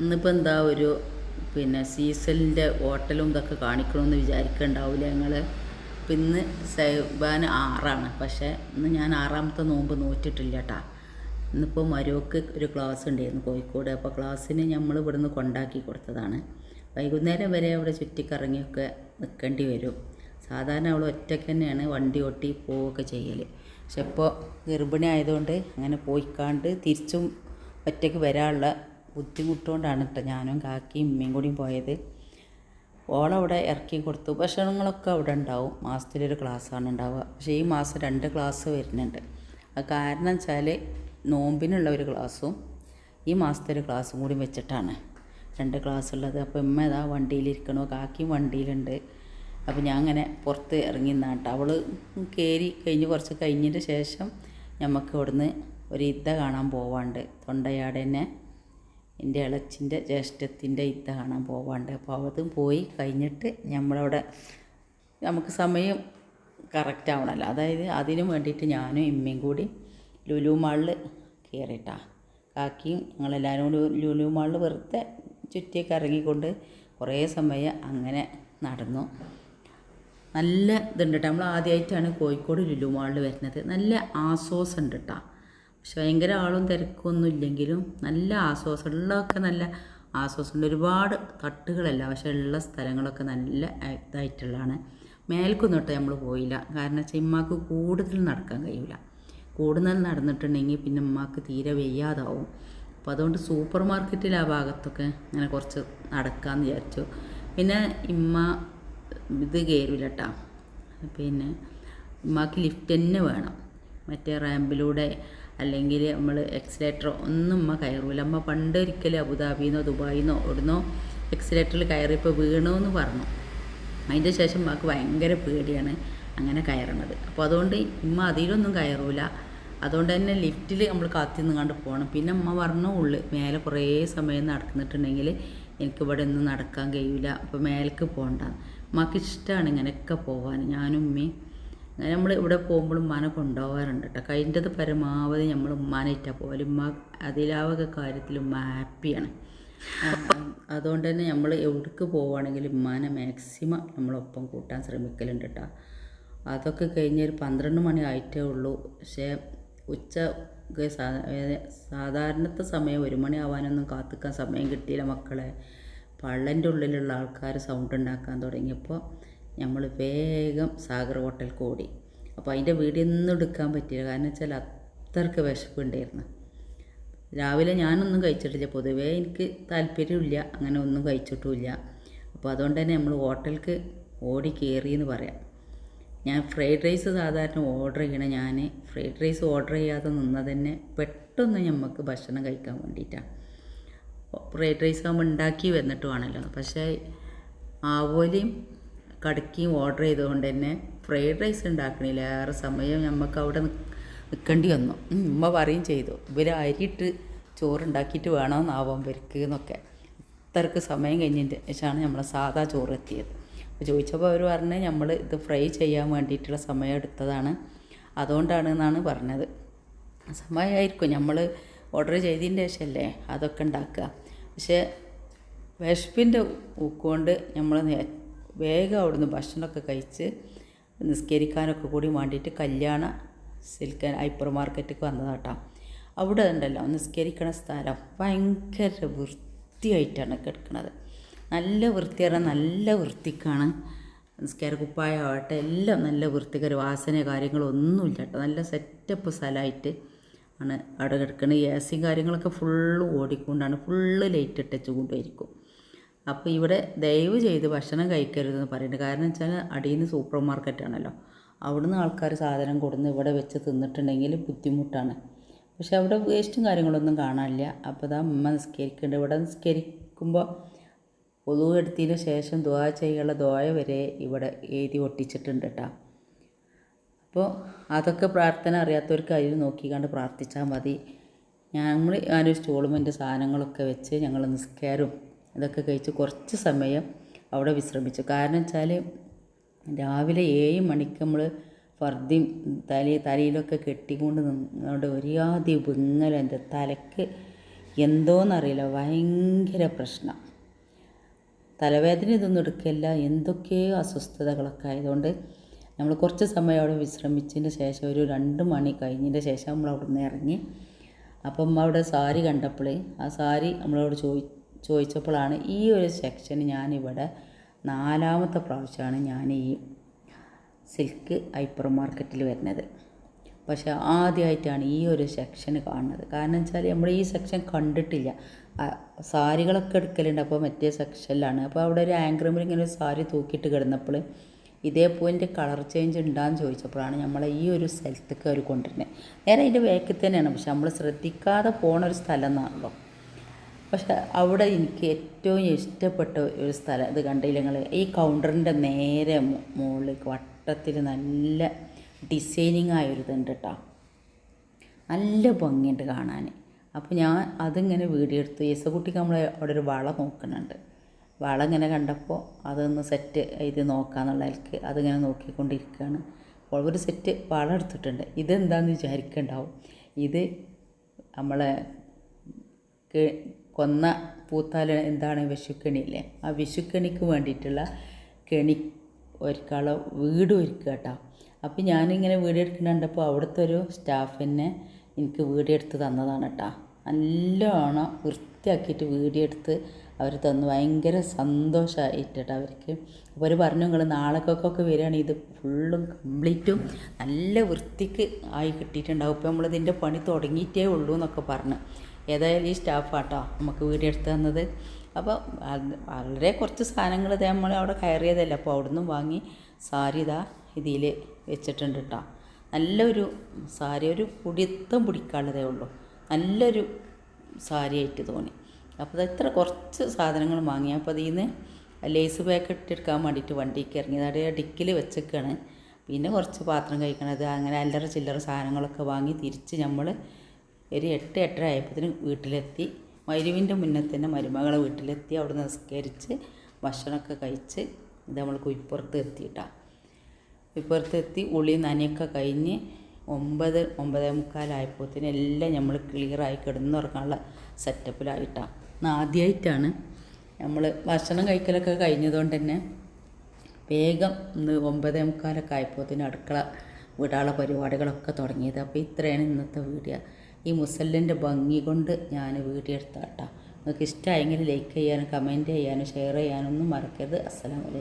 ഇന്നിപ്പോൾ എന്താ ഒരു പിന്നെ സീസണിന്റെ ഹോട്ടലും ഇതൊക്കെ കാണിക്കണമെന്ന് വിചാരിക്കണ്ടാവില്ല ഞങ്ങൾ ഇപ്പം ഇന്ന് സൈബാൻ ആറാണ്. പക്ഷേ ഇന്ന് ഞാൻ ആറാമത്തെ നോമ്പ് നോറ്റിട്ടില്ല കേട്ടാ ഇന്നിപ്പോൾ മരുവക്ക് ഒരു ക്ലാസ് ഉണ്ടായിരുന്നു കോഴിക്കോട്. അപ്പോൾ ക്ലാസ്സിന് നമ്മൾ ഇവിടുന്ന് കൊണ്ടാക്കി കൊടുത്തതാണ്. വൈകുന്നേരം വരെ അവിടെ ചുറ്റിക്കറങ്ങിയൊക്കെ നിൽക്കേണ്ടി വരും. സാധാരണ അവൾ ഒറ്റയ്ക്ക് തന്നെയാണ് വണ്ടി ഓട്ടി പോവുകയൊക്കെ ചെയ്യൽ പക്ഷെ ഇപ്പോൾ ഗർഭിണി ആയതുകൊണ്ട് അങ്ങനെ പോയിക്കാണ്ട് തിരിച്ചും ഒറ്റയ്ക്ക് വരാനുള്ള ബുദ്ധിമുട്ടുകൊണ്ടാണ് കേട്ടോ ഞാനും കാക്കിയും ഉമ്മയും കൂടിയും പോയത്. ഓളവിടെ ഇറക്കി കൊടുത്തു. ഭക്ഷണങ്ങളൊക്കെ അവിടെ ഉണ്ടാവും. മാസത്തിലൊരു ക്ലാസ്സാണ് ഉണ്ടാവുക. പക്ഷേ ഈ മാസം രണ്ട് ക്ലാസ് വരുന്നുണ്ട്. അത് കാരണം വെച്ചാൽ നോമ്പിനുള്ള ഒരു ക്ലാസ്സും ഈ മാസത്തെ ഒരു ക്ലാസ്സും കൂടി വെച്ചിട്ടാണ് രണ്ട് ക്ലാസ് ഉള്ളത് അപ്പോൾ ഉമ്മ ഇതാ വണ്ടിയിലിരിക്കണോ. കാക്കിയും വണ്ടിയിലുണ്ട്. അപ്പോൾ ഞാൻ അങ്ങനെ പുറത്ത് ഇറങ്ങി നിന്നാട്ട് അവൾ കയറി കഴിഞ്ഞ് കുറച്ച് കഴിഞ്ഞതിന് ശേഷം നമുക്ക് ഇവിടുന്ന് ഒരു ഇദ്ദ കാണാൻ പോവാണ്ട്. തൊണ്ടയാട് തന്നെ എന്റെ ഇളച്ചിന്റെ ജ്യേഷ്ഠത്തിന്റെ ഇതാണ് പോവാണ്ട്. അപ്പോൾ അതും പോയി കഴിഞ്ഞിട്ട് നമ്മളവിടെ നമുക്ക് സമയം കറക്റ്റ് ആവണമല്ലോ അതായത് അതിനു വേണ്ടിയിട്ട് ഞാനും ഇമ്മയും കൂടി ലുലു മാളിൽ കയറിയിട്ടാ കാക്കിയും ഞങ്ങളെല്ലാവരും കൂടി ലുലു മാളിൽ വെറുതെ ചുറ്റിയൊക്കെ ഇറങ്ങിക്കൊണ്ട് കുറേ സമയം അങ്ങനെ നടന്നു. നല്ല ഇതുണ്ട് കേട്ടോ നമ്മൾ ആദ്യമായിട്ടാണ് കോഴിക്കോട് ലുലു മാളിൽ വരുന്നത്. നല്ല ആസ്വാസം ഉണ്ട് കേട്ടോ പക്ഷെ ഭയങ്കര ആളും തിരക്കൊന്നും ഇല്ലെങ്കിലും നല്ല ആശ്വാസം ഉള്ളതൊക്കെ നല്ല ആസ്വാസമുണ്ട് ഒരുപാട് തട്ടുകളല്ല പക്ഷെ ഉള്ള സ്ഥലങ്ങളൊക്കെ നല്ല ഇതായിട്ടുള്ളതാണ്. മേൽക്കൊന്നും തൊട്ട് നമ്മൾ പോയില്ല. കാരണം വെച്ചാൽ ഇമ്മാക്ക് കൂടുതൽ നടക്കാൻ കഴിയില്ല കൂടുതൽ നടന്നിട്ടുണ്ടെങ്കിൽ പിന്നെ ഉമ്മാക്ക് തീരെ വെയ്യാതാവും. അപ്പോൾ അതുകൊണ്ട് സൂപ്പർ മാർക്കറ്റിൽ ആ ഭാഗത്തൊക്കെ അങ്ങനെ കുറച്ച് നടക്കാമെന്ന് വിചാരിച്ചു. പിന്നെ ഇമ്മ ഇത് കയറില്ല കേട്ടോ പിന്നെ ഉമ്മാക്ക് ലിഫ്റ്റ് തന്നെ വേണം. മറ്റേ റാമ്പിലൂടെ അല്ലെങ്കിൽ നമ്മൾ എക്സലേറ്ററോ ഒന്നും അമ്മ കയറൂല. അമ്മ പണ്ട് ഒരിക്കലും അബുദാബിന്നോ ദുബായിന്നോ എവിടുന്നോ എക്സലേറ്ററിൽ കയറിയപ്പോൾ വീണോന്ന് പറഞ്ഞു. അതിന്റെ ശേഷം അമ്മയ്ക്ക് ഭയങ്കര പേടിയാണ് അങ്ങനെ കയറണത്. അപ്പോൾ അതുകൊണ്ട് ഉമ്മ അതിലൊന്നും കയറൂല. അതുകൊണ്ട് തന്നെ ലിഫ്റ്റിൽ നമ്മൾ കാത്തി നിന്നുകൊണ്ട് പോകണം പിന്നെ അമ്മ പറഞ്ഞു ഉള്ളു മേലെ കുറേ സമയം നടക്കുന്നിട്ടുണ്ടെങ്കിൽ എനിക്കിവിടെ ഒന്നും നടക്കാൻ കഴിയില്ല അപ്പോൾ മേലേക്ക് പോകണ്ട ഇഷ്ടമാണ് ഇങ്ങനെയൊക്കെ പോകാൻ ഞാനും ഉമ്മയും നമ്മൾ ഇവിടെ പോകുമ്പോൾ ഉമ്മാനെ കൊണ്ടുപോകാറുണ്ട് കേട്ടോ. കഴിഞ്ഞത് പരമാവധി നമ്മൾ ഉമ്മാനായിട്ടാണ് പോകൽ ഉമ്മ അതിലാവക കാര്യത്തിൽ ഉമ്മ ഹാപ്പിയാണ്. അതുകൊണ്ട് തന്നെ നമ്മൾ എവിടേക്ക് പോവുകയാണെങ്കിലും ഉമ്മാനെ മാക്സിമം നമ്മളൊപ്പം കൂട്ടാൻ ശ്രമിക്കലുണ്ട് കേട്ടോ. അതൊക്കെ കഴിഞ്ഞ് ഒരു പന്ത്രണ്ട് മണി ആയിട്ടേ ഉള്ളൂ. പക്ഷേ ഉച്ച സാധാരണത്തെ സമയം ഒരു മണി ആവാനൊന്നും കാത്തിക്കാൻ സമയം കിട്ടിയില്ല മക്കളെ. പള്ളന്റെ ഉള്ളിലുള്ള ആൾക്കാർ സൗണ്ട് ഉണ്ടാക്കാൻ തുടങ്ങിയപ്പോൾ നമ്മൾ വേഗം സാഗർ ഹോട്ടൽ കൂടി. അപ്പോൾ അതിന്റെ വീഡിയോ എടുക്കാൻ പറ്റിയില്ല. കാരണം വെച്ചാൽ അത്രയ്ക്ക് വിശപ്പുണ്ടായിരുന്നു. രാവിലെ ഞാനൊന്നും കഴിച്ചിട്ടില്ല. പൊതുവേ എനിക്ക് താല്പര്യമില്ല. അങ്ങനെ ഒന്നും കഴിച്ചിട്ടുമില്ല. അപ്പോൾ അതുകൊണ്ട് തന്നെ നമ്മൾ ഹോട്ടലിക്ക് ഓടി കയറി എന്ന് പറയാം. ഞാൻ ഫ്രൈഡ് റൈസ് സാധാരണ ഓർഡർ ചെയ്യണ ഞാൻ ഫ്രൈഡ് റൈസ് ഓർഡർ ചെയ്യാതെ നിന്നത് തന്നെ പെട്ടെന്ന് നമുക്ക് ഭക്ഷണം കഴിക്കാൻ വേണ്ടിയിട്ടാണ് ഫ്രൈഡ് റൈസ് ആകുമ്പോൾ ഉണ്ടാക്കി വന്നിട്ടുമാണല്ലോ പക്ഷേ ആവോലിയും കടക്കിയും ഓർഡർ ചെയ്തുകൊണ്ട് തന്നെ ഫ്രൈഡ് റൈസ് ഉണ്ടാക്കണില്ല. ഏറെ സമയം നമുക്ക് അവിടെ നിൽക്കേണ്ടി വന്നു. ഉമ്മ പറയും ചെയ്തു. ഇവർ അരിയിട്ട് ചോറുണ്ടാക്കിയിട്ട് വേണമെന്നാവാം ഇവർക്ക് എന്നൊക്കെ. ഇത്രക്ക് സമയം കഴിഞ്ഞതിന്റെ ശേഷമാണ് നമ്മളെ സാധാ ചോറ് എത്തിയത് അപ്പോൾ ചോദിച്ചപ്പോൾ അവർ പറഞ്ഞ് നമ്മൾ ഇത് ഫ്രൈ ചെയ്യാൻ വേണ്ടിയിട്ടുള്ള സമയം എടുത്തതാണ്. അതുകൊണ്ടാണ് എന്നാണ് പറഞ്ഞത്. സമയമായിരിക്കും നമ്മൾ ഓർഡർ ചെയ്തതിന്റെ ശേഷമല്ലേ അതൊക്കെ ഉണ്ടാക്കുക. പക്ഷേ വിശപ്പിന്റെ ഊക്കൊണ്ട് നമ്മൾ വേഗം അവിടുന്ന് ഭക്ഷണമൊക്കെ കഴിച്ച് നിസ്കരിക്കാനൊക്കെ കൂടി വേണ്ടിയിട്ട് കല്യാണ സിൽക്ക് ഹൈപ്പർ മാർക്കറ്റിലേക്ക് വന്നതാട്ടോ അവിടെ ഉണ്ടല്ലോ നിസ്കരിക്കണ സ്ഥലം. ഭയങ്കര വൃത്തിയായിട്ടാണ് കിടക്കുന്നത് നല്ല വൃത്തിയാണ് നല്ല വൃത്തിക്കാണ്. നിസ്കാര കുപ്പായമാവട്ടെ എല്ലാം നല്ല വൃത്തികര വാസന കാര്യങ്ങളൊന്നുമില്ല കേട്ടോ നല്ല സെറ്റപ്പ് സ്ഥലമായിട്ട് ആണ് അവിടെ കിടക്കുന്നത് എ സിയും കാര്യങ്ങളൊക്കെ ഫുള്ള് ഓടിക്കൊണ്ടാണ് ഫുള്ള് ലൈറ്റ് ഇട്ടച്ച് കൊണ്ടുപോയിരിക്കും. അപ്പോൾ ഇവിടെ ദയവ് ചെയ്ത് ഭക്ഷണം കഴിക്കരുതെന്ന് പറയുന്നത് കാരണം വെച്ചാൽ അടിയിൽ നിന്ന് സൂപ്പർ മാർക്കറ്റാണല്ലോ അവിടുന്ന് ആൾക്കാർ സാധനം കൊടുന്ന് ഇവിടെ വെച്ച് തിന്നിട്ടുണ്ടെങ്കിൽ ബുദ്ധിമുട്ടാണ്. പക്ഷെ അവിടെ വേസ്റ്റും കാര്യങ്ങളൊന്നും കാണാനില്ല. അപ്പോൾ ഇതാ അമ്മ നിസ്കരിക്കുന്നുണ്ട് ഇവിടെ നിസ്കരിക്കുമ്പോൾ ഒതു എടുത്തതിന് ശേഷം ദ്വാ ചെയ്യാനുള്ള ദ്വായ വരെ ഇവിടെ എഴുതി ഒട്ടിച്ചിട്ടുണ്ട് കേട്ടോ അപ്പോൾ അതൊക്കെ പ്രാർത്ഥന അറിയാത്തവർക്ക് അതിൽ നോക്കിക്കാണ്ട് പ്രാർത്ഥിച്ചാൽ മതി. ഞങ്ങൾ ഞാനൊരു സ്റ്റോളുമെന്റെ സാധനങ്ങളൊക്കെ വെച്ച് ഞങ്ങൾ നിസ്കാരവും ഇതൊക്കെ കഴിച്ച് കുറച്ച് സമയം അവിടെ വിശ്രമിച്ചു. കാരണം വെച്ചാൽ രാവിലെ ഏഴ് മണിക്ക് നമ്മൾ ഫർദിയും തലയിൽ തലയിലൊക്കെ കെട്ടിക്കൊണ്ട് നിന്നുകൊണ്ട് ഒരാതി വിങ്ങല എന്റെ തലക്ക്. എന്തോന്നറിയില്ല ഭയങ്കര പ്രശ്നം. തലവേദന ഇതൊന്നും എടുക്കില്ല എന്തൊക്കെയോ അസ്വസ്ഥതകളൊക്കെ ആയതുകൊണ്ട് നമ്മൾ കുറച്ച് സമയം അവിടെ വിശ്രമിച്ചതിന് ശേഷം ഒരു രണ്ട് മണി കഴിഞ്ഞതിന്റെ ശേഷം നമ്മൾ അവിടെ നിന്ന് ഇറങ്ങി. അപ്പം അവിടെ സാരി കണ്ടപ്പോൾ ആ സാരി നമ്മളോട് ചോദി ചോദിച്ചപ്പോഴാണ് ഈ ഒരു സെക്ഷൻ ഞാനിവിടെ നാലാമത്തെ പ്രാവശ്യമാണ് ഞാൻ ഈ സിൽക്ക് ഹൈപ്പർ മാർക്കറ്റിൽ വരുന്നത്. പക്ഷേ ആദ്യമായിട്ടാണ് ഈ ഒരു സെക്ഷൻ കാണുന്നത്. കാരണം വെച്ചാൽ നമ്മൾ ഈ സെക്ഷൻ കണ്ടിട്ടില്ല. സാരികളൊക്കെ എടുക്കലുണ്ട്. അപ്പോൾ മറ്റേ സെക്ഷനിലാണ് അപ്പോൾ അവിടെ ഒരു ആങ്കറുമ്പിൽ ഇങ്ങനെ ഒരു സാരി തൂക്കിയിട്ട് കിടന്നപ്പോൾ ഇതേ പോയിന്റ് കളർ ചേഞ്ച് ഉണ്ടാന്ന് ചോദിച്ചപ്പോഴാണ് നമ്മളെ ഈ ഒരു സ്ഥലത്തേക്ക് അവർ കൊണ്ടുവരുന്നത് നേരെ അതിന്റെ വേക്കിൽ തന്നെയാണ്. പക്ഷെ നമ്മൾ ശ്രദ്ധിക്കാതെ പോണ ഒരു സ്ഥലം എന്നാണല്ലോ. പക്ഷെ അവിടെ എനിക്ക് ഏറ്റവും ഇഷ്ടപ്പെട്ട ഒരു സ്ഥലം ഇത് കണ്ടില്ല നിങ്ങൾ ഈ കൗണ്ടറിന്റെ നേരെ മുകളിൽ വട്ടത്തിൽ നല്ല ഡിസൈനിങ് ആയൊരിതുണ്ട് കേട്ടോ നല്ല ഭംഗിയുണ്ട് കാണാൻ അപ്പോൾ ഞാൻ അതിങ്ങനെ വീഡിയോ എടുത്തു. യേസക്കുട്ടിക്ക് നമ്മൾ അവിടെ ഒരു വള നോക്കുന്നുണ്ട്. വള ഇങ്ങനെ കണ്ടപ്പോൾ അതൊന്ന് സെറ്റ് ചെയ്ത് നോക്കാന്നുള്ള എനിക്ക് അതിങ്ങനെ നോക്കിക്കൊണ്ടിരിക്കുകയാണ്. അപ്പോൾ ഒരു സെറ്റ് വള എടുത്തിട്ടുണ്ട്. ഇതെന്താണെന്ന് വിചാരിക്കണ്ടാവും? ഇത് നമ്മളെ കൊന്ന പൂത്താല എന്താണ് വിഷുക്കണിയില്ലേ? ആ വിഷുക്കണിക്ക് വേണ്ടിയിട്ടുള്ള കെണി ഒരുക്കാളോ വീട് ഒരുക്കുക കേട്ടോ. അപ്പോൾ ഞാനിങ്ങനെ വീഡിയോ എടുക്കുന്നുണ്ടപ്പോൾ അവിടുത്തെ ഒരു സ്റ്റാഫിനെ എനിക്ക് വീഡിയോ എടുത്ത് തന്നതാണ് കേട്ടോ. നല്ലോണം വൃത്തിയാക്കിയിട്ട് വീഡിയോ എടുത്ത് അവർ തന്നു. ഭയങ്കര സന്തോഷമായിട്ട് കേട്ടോ അവർക്ക്. അപ്പോൾ അവർ പറഞ്ഞു നിങ്ങൾ നാളേക്കൊക്കെ വരികയാണെങ്കിൽ ഇത് ഫുള്ളും കംപ്ലീറ്റും നല്ല വൃത്തിക്ക് ആയി കിട്ടിയിട്ടുണ്ടാവും. ഇപ്പോൾ നമ്മളിതിന്റെ പണി തുടങ്ങിയിട്ടേ ഉള്ളൂ എന്നൊക്കെ പറഞ്ഞു. ഏതായാലും ഈ സ്റ്റാഫാട്ടോ നമുക്ക് വീഡിയോ എടുത്ത് തന്നത്. അപ്പോൾ വളരെ കുറച്ച് സാധനങ്ങൾ ഇതേ നമ്മൾ അവിടെ കയറിയതല്ല. അപ്പോൾ അവിടുന്ന് വാങ്ങി സാരി ഇതാ ഇതിൽ വെച്ചിട്ടുണ്ട് കേട്ടോ. നല്ലൊരു സാരി ഒരു പിടിത്തം പിടിക്കാനുള്ളതേ ഉള്ളൂ. നല്ലൊരു സാരി ആയിട്ട് തോന്നി. അപ്പോൾ ഇത് ഇത്ര കുറച്ച് സാധനങ്ങൾ വാങ്ങി. അപ്പോൾ അതിൽ നിന്ന് ലേസ് പാക്കറ്റ് എടുക്കാൻ വേണ്ടിയിട്ട് വണ്ടിക്ക് ഇറങ്ങി. അവിടെ ഡിക്കിൽ വെച്ചേക്കാണ്. പിന്നെ കുറച്ച് പാത്രം കഴിക്കണത്. അങ്ങനെ അല്ലറ ചില്ലറ സാധനങ്ങളൊക്കെ വാങ്ങി തിരിച്ച് നമ്മൾ ഒരു എട്ട് എട്ടര ആയപ്പോഴത്തേനും വീട്ടിലെത്തി. മരുവിന്റെ മുന്നേ തന്നെ മരുമകളെ വീട്ടിലെത്തി. അവിടെ നിസ്കരിച്ച് ഭക്ഷണമൊക്കെ കഴിച്ച് ഇത് നമ്മൾ കുയിപ്പുറത്ത് എത്തിയിട്ടാണ് കുയിപ്പുറത്ത് എത്തി. ഉളി നനയൊക്കെ കഴിഞ്ഞ് ഒമ്പത് ഒമ്പതേ മുക്കാലായപ്പോഴത്തേനും എല്ലാം നമ്മൾ ക്ലിയറായി കിടന്നുറങ്ങാനുള്ള സെറ്റപ്പിലായിട്ടാണ് ആദ്യമായിട്ടാണ് നമ്മൾ ഭക്ഷണം കഴിക്കലൊക്കെ കഴിഞ്ഞതുകൊണ്ട് തന്നെ വേഗം ഇന്ന് ഒമ്പതേ മുക്കാലൊക്കെ ആയപ്പോഴത്തേനും അടുക്കള വിടാനുള്ള പരിപാടികളൊക്കെ തുടങ്ങിയത്. അപ്പോൾ ഇത്രയാണ് ഇന്നത്തെ വീഡിയോ. ഈ മുസല്ലിന്റെ ഭംഗി കൊണ്ട് ഞാൻ വീഡിയോ എടുത്താട്ടാ. നിങ്ങൾക്ക് ഇഷ്ടമായെങ്കിൽ ലൈക്ക് ചെയ്യാനും കമന്റ് ചെയ്യാനും ഷെയർ ചെയ്യാനൊന്നും മറക്കരുത്. അസ്സലാമലൈക്കും